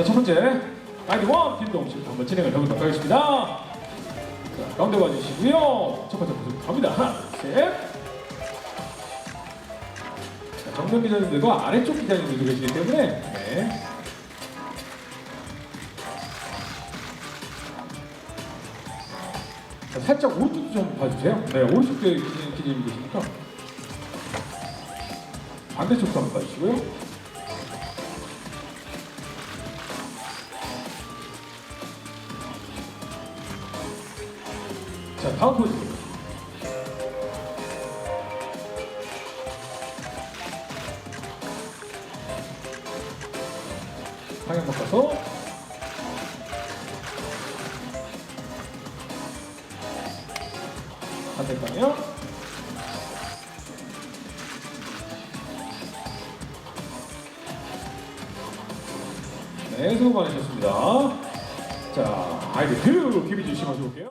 자, 첫 번째 아이디 원 김동식부터 한번 진행을 해보도록 하겠습니다. 자, 가운데 와주시고요. 첫 번째 모습 갑니다. 하나, 둘, 셋. 자, 정면 기자님들과 아래쪽 기자님들도 계시기 때문에 네. 자, 살짝 오른쪽도 좀 봐주세요. 네, 오른쪽에 기자님 계시니까 반대쪽도 한번 봐주시고요. 자, 다음 포즈. 방향 바꿔서 반대 방향. 네, 수고 많으셨습니다. 자, 큐 김희준 씨 먼저 볼게요.